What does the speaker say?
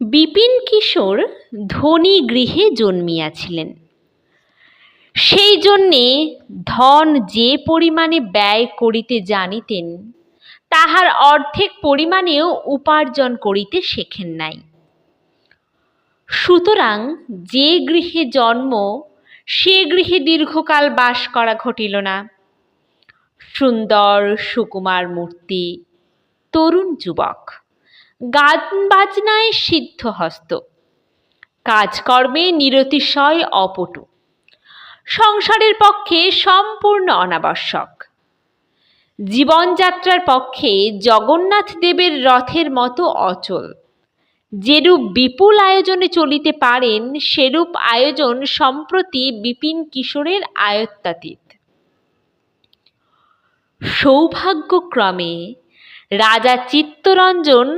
বিপিন কিশোর ধনী গৃহে জন্মিয়াছিলেন। সেই জন্যে ধন যে পরিমাণে ব্যয় করিতে জানিতেন, তাহার অর্ধেক পরিমাণেও উপার্জন করিতে শেখেন নাই। সুতরাং যে গৃহে জন্ম, সে গৃহে দীর্ঘকাল বাস করা ঘটিল না। সুন্দর সুকুমার মূর্তি, তরুণ যুবক। গান বাজনায় সিদ্ধহস্ত কাজকর্মে নিরতিশয় অপটু। সংসারের পক্ষে সম্পূর্ণ অনাবশ্যক। জীবনযাত্রার পক্ষে জগন্নাথ দেবের রথের মতো অচল। যেরূপ বিপুল আয়োজনে চলিতে পারেন, সেরূপ আয়োজন সম্প্রতি বিপিন কিশোরের আয়ত্তাতীত। সৌভাগ্যক্রমে রাজা চিত্তরঞ্জন